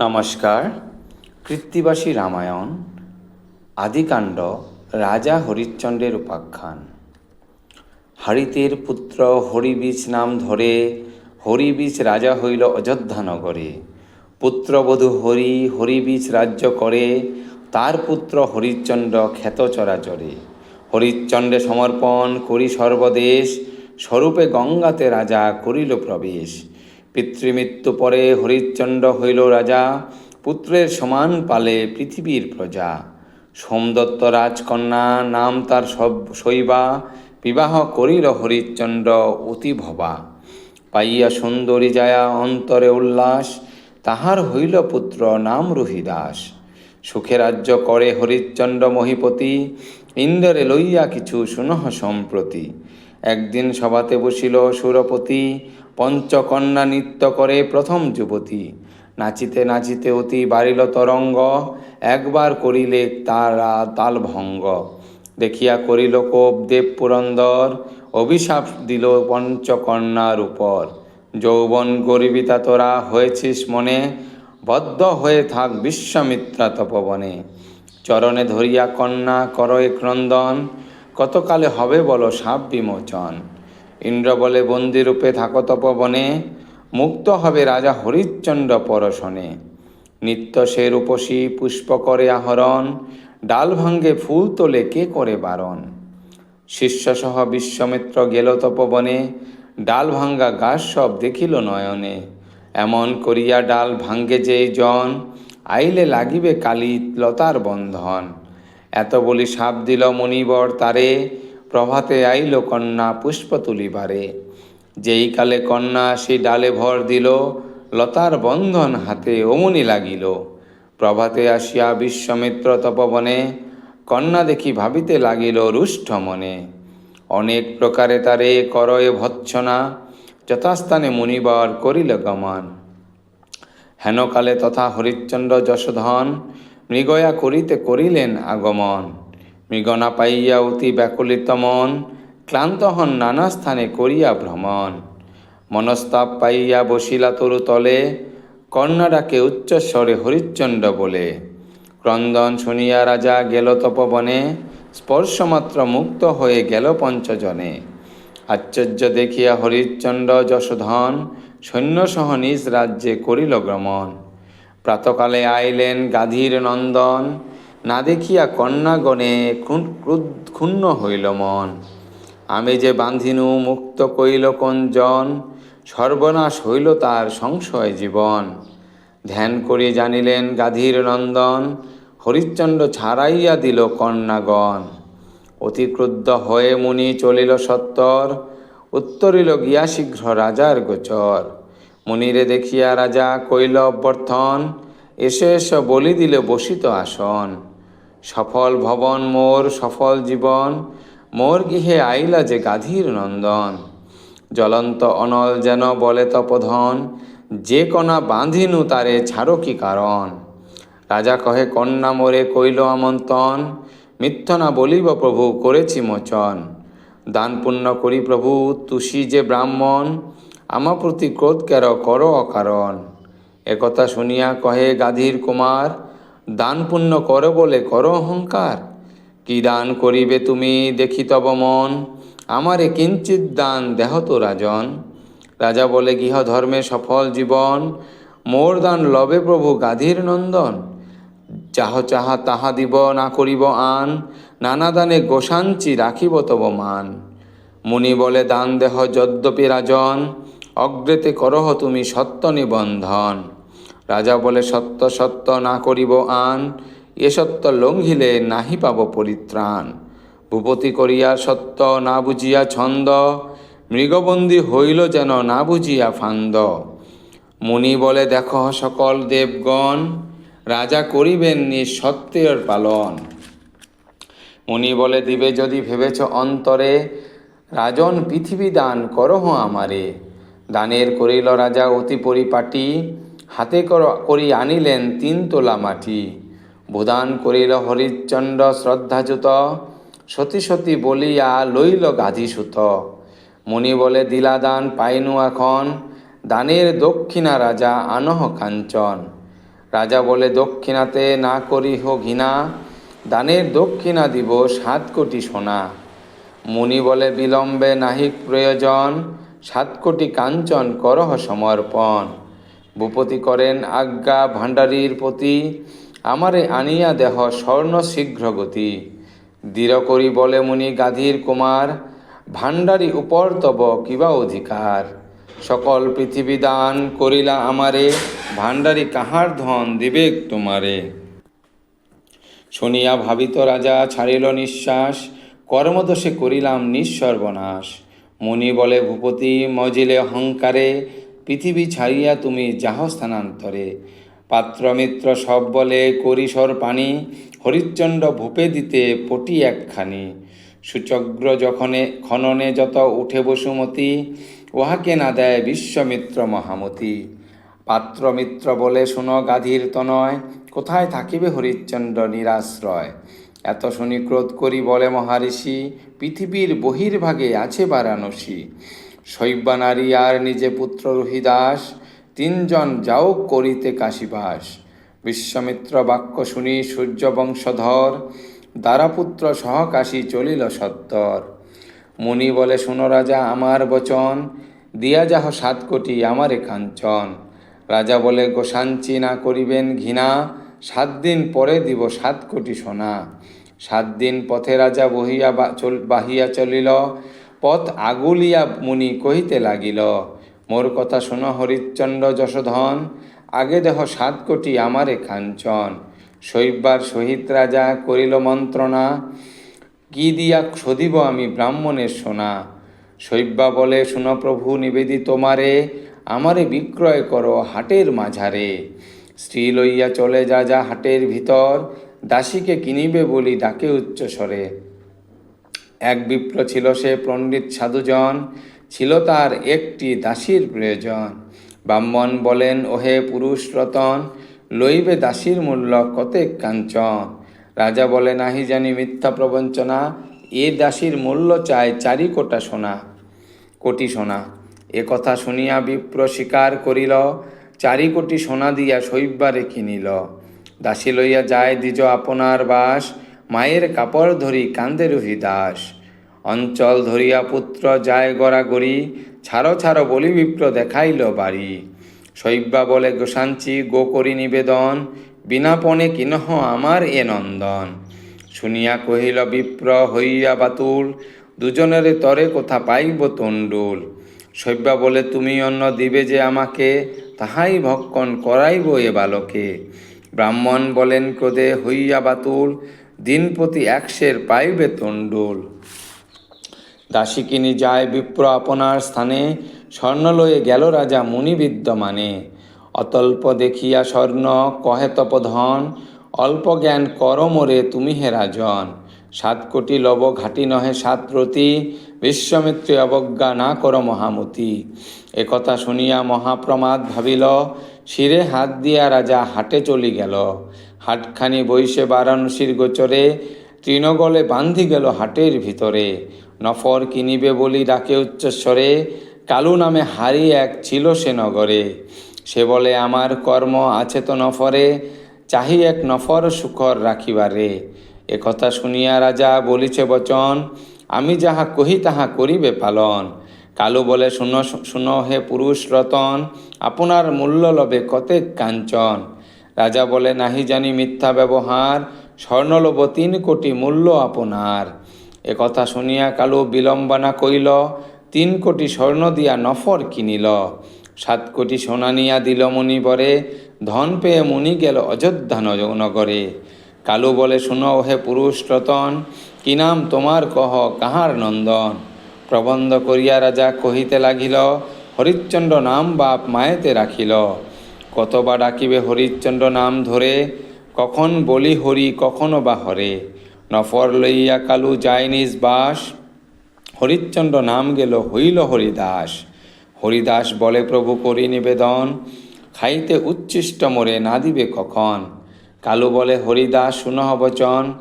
নমস্কার, কৃত্তিবাসী রামায়ণ, আদিকাণ্ড, রাজা হরিশ্চন্দ্রের উপাখ্যান। হারিতের পুত্র হরিবীজ নাম ধরে, হরিবীজ রাজা হইল অযোধ্যা নগরে। পুত্রবধূ হরি হরিবীজ রাজ্য করে, তার পুত্র হরিশ্চন্দ্র খ্যাত চরাচরে। হরিশ্চন্দ্রে সমর্পণ করি সর্বদেশ, স্বরূপে গঙ্গাতে রাজা করিল প্রবেশ। পিতৃমৃত্যু পরে হরিশ্চন্দ্র হইল রাজা, পুত্রের সমান পালে পৃথিবীর প্রজা। সোমদত্ত রাজকন্যা নাম তার সব শৈবা বিবাহ করিল হরিশ্চন্দ্র অতি ভবা পাইয়া সুন্দরী যায়া অন্তরে উল্লাস, তাহার হইল পুত্র নাম রুহিদাস। সুখে রাজ্য করে হরিশ্চন্দ্র মহিপতি ইন্দ্রে লইয়া কিছু সুনহ সম্প্রতি। একদিন সভাতে বসিল সুরপতি পঞ্চকন্যা নৃত্য করে প্রথম যুবতী। নাচিতে নাচিতে অতি বাড়িল তরঙ্গ, একবার করিলে তারা তাল ভঙ্গ দেখিয়া করিল কোপ দেব পুরন্দর, অভিশাপ দিল পঞ্চকন্যার উপর। যৌবন গরিবিতা তোরা হয়েছিস মনে, বদ্ধ হয়ে থাক বিশ্বমিত্রা তপবনে। চরণে ধরিয়া কন্যা করয়ে ক্রন্দন কতকালে হবে বলো সাপ বিমোচন। ইন্দ্র বলে বন্দিরূপে থাকো তপবনে মুক্ত হবে রাজা হরিশ্চন্দ্র পরশনে। নিত্য সে রূপসী পুষ্প করে আহরণ, ডাল ভাঙ্গে ফুল তোলে কে করে বারণ? শিষ্যসহ বিশ্বমিত্র গেল তপবনে, ডাল ভাঙ্গা গাছ সব দেখিল নয়নে। এমন করিয়া ডাল ভাঙ্গে যেই জন, আইলে লাগিবে কালী লতার বন্ধন। এত বলি সাপ দিল মণিবর তারে প্রভাতে আইল কন্যা পুষ্প তুলিবারে যেই কালে কন্যা সেই ডালে ভর দিল, লতার বন্ধন হাতে অমনি লাগিল। প্রভাতে আসিয়া বিশ্বমিত্র তপবনে, কন্যা দেখি ভাবিতে লাগিল রুষ্ট মনে। অনেক প্রকারে তারে করয়ে ভৎসনা, যথাস্থানে মুনিবর করিল গমন। হেনকালে তথা হরিশ্চন্দ্র যশোধন, মৃগয়া করিতে করিলেন আগমন। মৃগনা পাইয়া অতি ব্যাকুলিত মন, ক্লান্ত হন নানা স্থানে করিয়া ভ্রমণ। মনস্তাপ পাইয়া বসিলা তরু তলে, কর্ণাডাকে উচ্চস্বরে হরিশ্চন্দ্র বলে। ক্রন্দন শুনিয়া রাজা গেল তপবনে, স্পর্শমাত্র মুক্ত হয়ে গেল পঞ্চজনে। আশ্চর্য দেখিয়া হরিশ্চন্দ্র যশোধন সৈন্যসহ নিজ রাজ্যে করিল গ্রমণ প্রাতকালে আইলেন গাধীর নন্দন না দেখিয়া কন্যাগণে ক্ষুণ্ণ হইল মন। আমি যে বান্ধিনু, মুক্ত কইল কঞ্জন সর্বনাশ হইল তার সংশয় জীবন। ধ্যান করে জানিলেন গাধীর নন্দন হরিশ্চন্দ্র ছাড়াইয়া দিল কন্যাগণ। অতি ক্রুদ্ধ হয়ে মুনি চলিল সত্তর, উত্তরিল গিয়া শীঘ্র রাজার গোচর। মুনিরে দেখিয়া রাজা কইল অভ্যর্থন, এসে এসে বলি দিলে বসিত আসন। সফল ভবন মোর সফল জীবন, মোর গৃহে আইলা যে গাধীর নন্দন। জ্বলন্ত অনল যেন বলে তপধন, যে কণা বাঁধিনু তারে ছাড়ো কি কারণ? রাজা কহে, কন্যা মোরে কইল আমন্ত্রণ, মিথ্য না বলিব প্রভু, করেছি মোচন। দান পুণ্য করি প্রভু, তুষি যে ব্রাহ্মণ, আমা প্রতি ক্রোধ কের কর অকারণ? একথা শুনিয়া কহে গাধীর কুমার দান পুণ্য কর বলে কর অহংকার। কি দান করিবে তুমি, দেখি তব মন। আমারে কিঞ্চিত দান দেহ রাজন। রাজা বলে, গৃহ ধর্মে সফল জীবন, মোর দান লবে প্রভু গাধীর নন্দন। চাহ চাহা তাহা দিব, না করিব আন। নানা দানে গোসাঞ্চি রাখিব তব মান। মুনি বলে, দান দেহ যদ্যপি রাজন, অগ্রেতে করহ তুমি সত্য নিবন্ধন। রাজা বলে, সত্য সত্য, না করিব আন। এ সত্য লঙ্ঘিলে নাহি পাব পরিত্রাণ। ভূপতি করিয়া সত্য, না বুঝিয়া ছন্দ। মৃগবন্দী হইল যেন, না বুঝিয়া ফান্দ। মুনি বলে, দেখো সকল দেবগণ, রাজা করিবেন নি সত্যের পালন। মুনি বলে, দিবে যদি ভেবেছ অন্তরে, রাজন পৃথিবী দান করহ আমারে। দানের করিল রাজা অতি পরিপাটি। হাতে কর আনিলেন তিন তোলা মাটি। ভূদান করিল হরিশ্চন্দ্র শ্রদ্ধাযুত সতী সতী বলিয়া লইল গাধীসুত মুনি বলে দিলা দান পাইনু এখন। দানের দক্ষিণা রাজা আনহ কাঞ্চন। রাজা বলে, দক্ষিণাতে না করিহ ঘৃণা। দানের দক্ষিণা দিব সাত কোটি সোনা। মুনি বলে, বিলম্বে নাহিক প্রয়োজন। সাত কোটি কাঞ্চন করহ সমর্পণ। ভূপতি করেন, আজ্ঞা ভাণ্ডারীর প্রতি আমারে আনিয়া দেহ স্বর্ণ শীঘ্র গতি দৃঢ় করি বলে মুনি গাধীর কুমার, ভাণ্ডারী উপর তব কিবা অধিকার? সকল পৃথিবী দান করিলা আমারে, ভাণ্ডারী কাহার ধন দিবেক তোমারে? শুনিয়া ভাবিত রাজা ছাড়িল নিঃশ্বাস, কর্মদোষে করিলাম নিঃসর্বনাশ। মুনি বলে, ভূপতি, মজিলে অহংকারে পৃথিবী ছাড়িয়া তুমি যাহ স্থানান্তরে। পাত্রমিত্র সব বলে করিসর পানি হরিশ্চন্দ্র ভূপে দিতে পটি একখানি। সুচগ্র যখনে খননে যত উঠে বসুমতি, উহাকে না দেয় বিশ্বমিত্র মহামতি। পাত্রমিত্র বলে, শুনো গাধীর তনয়, কোথায় থাকিবে হরিশ্চন্দ্র নিরাশ্রয়? এত শুনি ক্রোধ করি বলে মহারিষি, পৃথিবীর বহির্ভাগে আছে বারাণসী। শৈব্যা নারী আর নিজে পুত্র রোহিদাস, তিনজন যাও করিতে কাশীবাস। বিশ্বমিত্র বাক্য শুনি সূর্য বংশধর, দ্বারাপুত্র সহকাশী চলিল সত্তর। মুনি বলে, শুনো রাজা, আমার বচন, দিয়া যাহ সাত কোটি আমারে কাঞ্চন রাজা বলে, গোসাঞ্চি না করিবেন ঘৃণা, সাত দিন পরে দিব সাত কোটি সোনা। সাত দিন পথে রাজা বহিয়া বাহিয়া চলিল পথ আগুলিয়া মুনি কহিতে লাগিল, মোর কথা শোনো হরিশ্চন্দ্র যশোধন, আগে দেহ সাত কোটি আমারে কাঞ্চন শৈব্যার সহিত রাজা করিল মন্ত্রণা, কি দিয়া শোধিব আমি ব্রাহ্মণের সোনা? শৈব্যা বলে, শুনো প্রভু নিবেদি তোমারে আমারে বিক্রয় করো হাটের মাঝারে। স্ত্রী লইয়া চলে যা যা হাটের ভিতর, দাসীকে কিনিবে বলি ডাকে উচ্চস্বরে। এক বিপ্র ছিল সে পণ্ডিত সাধুজন, ছিল তার একটি দাসীর প্রয়োজন। ব্রাহ্মণ বলেন, ওহে পুরুষ রতন, লইবে দাসীর মূল্য কতেক কাঞ্চন? রাজা বলে নাহি জানি মিথ্যা প্রবঞ্চনা, এ দাসীর মূল্য চায় চারি কোটা সোনা, কোটি সোনা। এ কথা শুনিয়া বিপ্র স্বীকার করিল, চারি কোটি সোনা দিয়া শৈব্যারে কিনিল। দাসী লইয়া যায়, দ্বিজ আপনার বাস মায়ের কাপড় ধরি কান্দে রহি দাস। অঞ্চল ধরিয়া পুত্র যায় গড়াগড়ি, ছাড়ো ছাড়ো বলি বিপ্র দেখাইল বাড়ি। শৈব্যা বলে, গোসাঞ্চি, গো করি নিবেদন বিনাপনে কিনহ আমার এ নন্দন? শুনিয়া কহিল, বিপ্র, হইয়া বাতুল, দুজনের তরে কোথা পাইব তণ্ডুল। শৈব্যা বলে, তুমি অন্য দিবে যে আমাকে, তাহাই ভক্ষণ করাইব এ বালকে। ব্রাহ্মণ বলেন ক্রোধে, হইয়া বাতুল দিনপতি একশের পাইবে তণ্ডুল। দাসিকিনী যায় বিপ্র আপনার স্থানে, স্বর্ণ লয়ে গেল রাজা মুনি বিদ্যমানে অতল্প দেখিয়া স্বর্ণ, কহে তপধন, অল্প জ্ঞান কর মোরে তুমি হে রাজন। সাত কোটি লব ঘাটি নহে সাত প্রতি বিশ্বমিত্রে অবজ্ঞা না কর মহামতি। একথা শুনিয়া মহাপ্রমাদ ভাবিল, শিরে হাত দিয়া রাজা হাটে চলি গেল। হাটখানি বৈশে বারাণসীর গোচরে তৃণগলে বান্ধি গেল হাটের ভিতরে। নফর কিনিবে বলি ডাকে উচ্চস্বরে, কালু নামে হারি এক ছিল সে নগরে। সে বলে, আমার কর্ম আছে তো নফরে, চাহি এক নফর সুখর রাখিবারে। একথা শুনিয়া রাজা বলিছে, বচন, আমি যাহা কহি তাহা করিবে পালন। কালু বলে শুনো শুনো হে পুরুষ রতন, আপনার মূল্য লবে কতেক কাঞ্চন। রাজা বলে নাহি জানি মিথ্যা ব্যবহার স্বর্ণলব তিন কোটি মূল্য আপনার। একথা শুনিয়া কালু বিলম্বনা কইল তিন কোটি স্বর্ণ দিয়া নফর কিনিল। সাত কোটি সোনা নিয়া দিল মুনি মুনিবরে ধন পেয়ে মুনি গেল অযোধ্যা নগরে। কালু বলে, শুনো হে পুরুষ রতন, কি নাম তোমার কহ, কাহার নন্দন? প্রবন্ধ করিয়া রাজা কহিতে লাগিল, হরিশ্চন্দ্র নাম বাপ মায়েতে রাখিল। কতবা ডাকিবে হরিশ্চন্দ্র নাম ধরে, কখন বলি হরি, কখনো বা হরে? নফর লইয়া কালু যায় নিজ বাস, হরিশ্চন্দ্র নাম গেল হইল হরিদাস। হরিদাস বলে, প্রভু, করি নিবেদন, খাইতে উচ্ছিষ্ট মোরে না দিবে কখন? কালু বলে, হরিদাস, শুনহ বচন,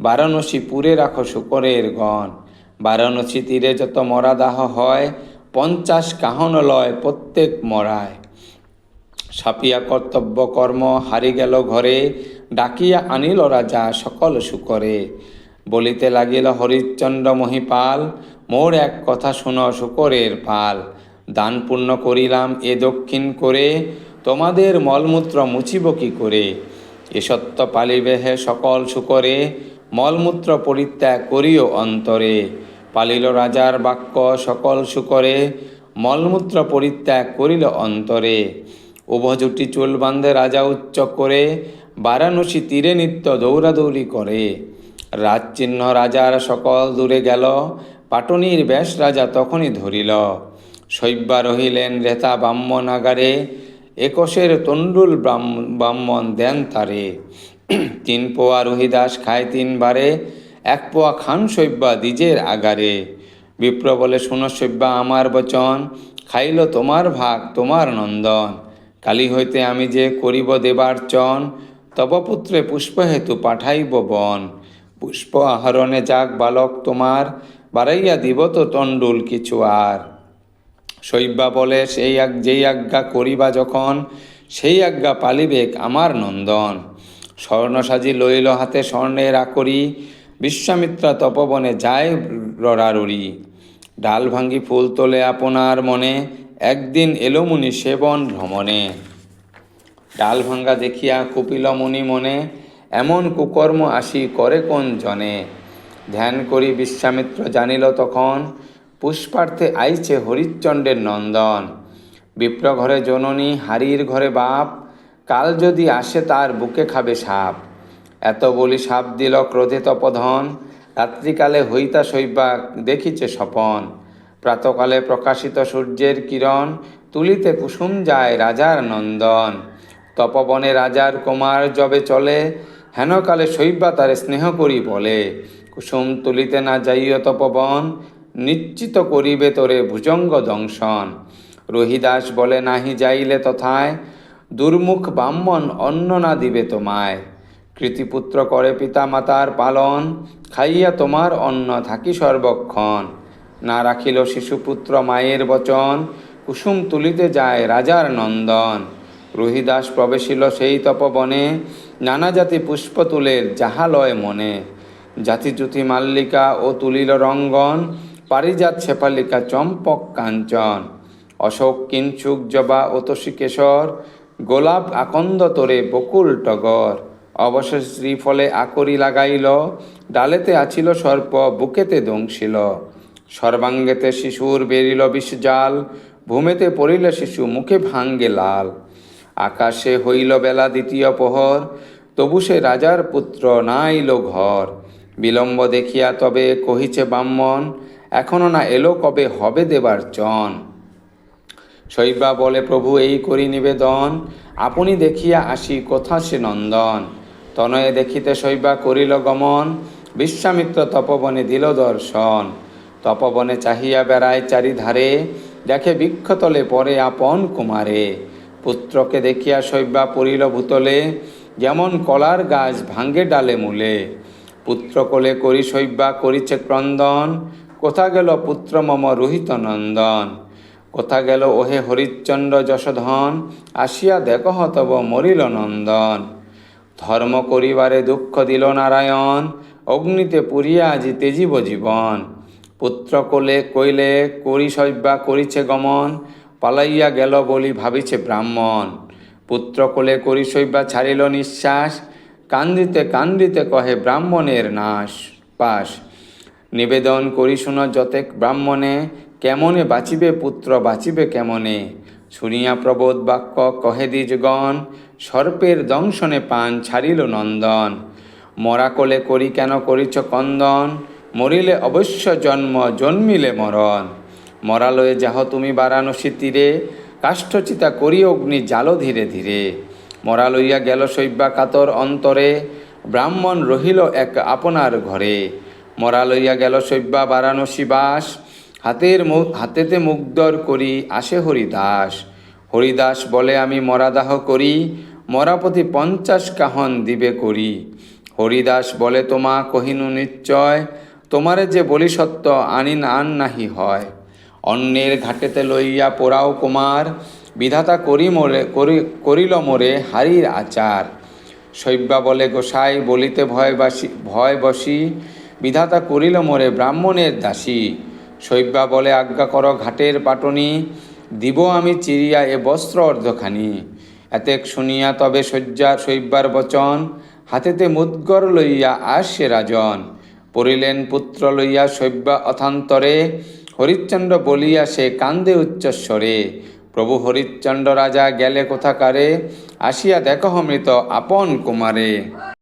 বারাণসী পুরে রাখো শুকরের গণ। বারাণসী তীরে যত মরা দাহ হয়, পঞ্চাশ কাহন লয় প্রত্যেক মরায়। সাপিয়া কর্তব্য কর্ম হারি গেল ঘরে, ডাকিয়া আনিল রাজা সকল সুকরে। বলিতে লাগিল, হরিশ্চন্দ্র মহিপাল, মোর এক কথা শুন শুকরের পাল। দান পুণ্য করিলাম এ দক্ষিণ করে, তোমাদের মলমূত্র মুছিব কি করে? এ সত্য পালিবে হে সকল সুকরে, মলমূত্র পরিত্যাগ করিও অন্তরে। পালিল রাজার বাক্য, সকল সুকরে, মলমূত্র পরিত্যাগ করিল অন্তরে। উভজুটি চুল বান্ধে রাজা উচ্চ করে, বারাণসী তীরে নিত্য দৌড়াদৌড়ি করে। রাজচিহ্ন রাজার সকল দূরে গেল, পাটনির ব্যাস রাজা তখনই ধরিল। শৈব্যা রহিলেন রেতা ব্রাহ্মণ আগারে, একশের তণ্ডুল ব্রাহ্ম- ব্রাহ্মণ দেন তারে। তিন পোয়া রহিদাস খায় তিনবারে এক পোয়া খান শৈব্যা দ্বিজের আগারে। বিপ্র বলে, শুনো শৈব্যা, আমার বচন, খাইল তোমার ভাগ, তোমার নন্দন। কালি হইতে আমি যে করিব দেবার চন, তব পুত্রে পুষ্প হেতু পাঠাইব বন। পুষ্প আহরণে যাক বালক তোমার, বাড়াইয়া দিব তো তণ্ডুল কিছু আর। শৈব্যা বলে, সেই যেই আজ্ঞা করিবা যখন, সেই আজ্ঞা পালিবেক আমার নন্দন। স্বর্ণ সাজি লইল হাতে স্বর্ণের আকরি, বিশ্বামিত্রা তপবনে যায় রড়ারড়ি ডাল ভাঙ্গি ফুল তোলে আপনার মনে একদিন এলো মুনি সেবন ভ্রমণে। ডাল ভাঙ্গা দেখিয়া কুপিল মুনি মনে, এমন কুকর্ম আসি করে কোন জনে? ধ্যান করি বিশ্বামিত্র জানিল তখন, পুষ্পার্থে আইছে হরিশ্চন্দ্রের নন্দন। বিপ্র ঘরে জননী, হারির ঘরে বাপ, কাল যদি আসে তার বুকে খাবে সাপ। এত বলি সাপ দিল ক্রোধে তপধন, রাত্রিকালে হইতা শৈবা দেখিছে স্বপন। প্রাতকালে প্রকাশিত সূর্যের কিরণ তুলিতে কুসুম যায় রাজার নন্দন। তপবনে রাজার কুমার যবে চলে, হেনকালে শৈবা তারে স্নেহ করি বলে। কুসুম তুলিতে না যাইও তপবন, নিশ্চিত করিবে তোরে ভুজঙ্গ দংশন। রহিদাস বলে, নাহি যাইলে তথায়, দুর্মুখ ব্রাহ্মণ অন্ন না দিবে তোমায়। কৃতিপুত্র করে পিতা মাতার পালন, খাইয়া তোমার অন্ন থাকি সর্বক্ষণ। না রাখিল শিশুপুত্র মায়ের বচন, কুসুম তুলিতে যায় রাজার নন্দন। রহিদাস প্রবেশিল সেই তপবনে, নানা জাতি পুষ্প তুলের যাহালয় মনে। জাতিজ্যুতি মাল্লিকা ও তুলিল রঙ্গন, পারিজাত ছেপালিকা চম্পক কাঞ্চন। অশোক কিঞ্চুক জবা অতসী কেশর, গোলাপ আকন্দ তোরে বকুল টগর। অবশেষ শ্রীফলে আকরি লাগাইল, ডালেতে আছিল সর্প, বুকেতে দংশিল। সর্বাঙ্গেতে শিশুর বেরিল বিষজাল, ভূমিতে পড়িল শিশু মুখে ভাঙ্গে লাল। আকাশে হইল বেলা দ্বিতীয় প্রহর, তবু সে রাজার পুত্র নাইল ঘর। বিলম্ব দেখিয়া তবে কহিছে ব্রাহ্মণ, এখনও না এলো কবে হবে দেবার চন? শৈবা বলে, প্রভু, এই করি নিবেদন, আপনি দেখিয়া আসি কোথা সে নন্দন? তনয়ে দেখিতে শৈবা করিল গমন, বিশ্বামিত্র তপবনে দিল দর্শন। তপবনে চাহিয়া বেড়ায় চারিধারে, দেখে বৃক্ষতলে পরে আপন কুমারে। পুত্রকে দেখিয়া শৈবা পড়িল ভূতলে, যেমন কলার গাছ ভাঙ্গে ডালে মূলে। পুত্র কোলে করি শৈবা, করিছে ক্রন্দন, কোথা গেল পুত্র মম রোহিত নন্দন? কোথা গেল ওহে হরিশ্চন্দ্র যশোধন, আসিয়া দেখহ তব মরিল নন্দন। ধর্ম করিবারে দুঃখ দিল নারায়ণ, অগ্নিতে পুরিয়া আজি তেজিব জীবন। পুত্র কোলে কইলে করি শৈব্যা করিছে গমন, পালাইয়া গেল বলি ভাবিছে ব্রাহ্মণ। পুত্র কোলে করি শৈব্যা ছাড়িল নিঃশ্বাস, কান্দিতে কান্দিতে কহে ব্রাহ্মণের নাশ, পাশ। নিবেদন করি শুন যতেক ব্রাহ্মণে, কেমনে বাঁচিবে পুত্র, বাঁচিবে কেমনে? শুনিয়া প্রবোধ বাক্য কহে দ্বিজগণ, সর্পের দংশনে পান ছাড়িল নন্দন। মরা কোলে করি কেন করিছ কন্দন? মরিলে অবশ্য জন্ম, জন্মিলে মরণ। মরালয়ে যাহ তুমি বারাণসী তীরে, কাষ্ঠচিতা করি অগ্নি জালো ধীরে ধীরে। মরা লইয়া গেল শৈব্যা কাতর অন্তরে, ব্রাহ্মণ রহিল এক আপনার ঘরে। মরা লইয়া গেল শৈব্যা বারাণসী বাস, হাতের হাতেতে মুগ্ধর করি আসে হরিদাস। হরিদাস বলে, আমি মরাদাহ করি, মরাপতি পঞ্চাশ কাহন দিবে করি। হরিদাস বলে, তোমা কহিনু নিশ্চয় তোমারে যে বলি সত্য আনিন আন নাহি হয়। অন্যের ঘাটেতে লইয়া পোড়াও কুমার, বিধাতা করি মোরে, করি, করিল মোরে হারির আচার। শৈব্যা বলে, গোসাই বলিতে ভয় বাসি, ভয় বসি, বিধাতা করিল মোরে ব্রাহ্মণের দাসী। শৈব্যা বলে, আজ্ঞা কর ঘাটের পাটনি, দিব আমি চিরিয়া এ বস্ত্র অর্ধখানি। এতেক শুনিয়া তবে শয্যা, শৈব্যার বচন, হাতেতে মুদ্গর লইয়া আসে রাজন। পড়িলেন পুত্র লইয়া শৈব্যা অথান্তরে। হরিশ্চন্দ্র বলিয়া সে কান্দে উচ্চস্বরে, প্রভু হরিশ্চন্দ্র রাজা গেলে কোথাকারে? আসিয়া দেখ মৃত আপন কুমারে।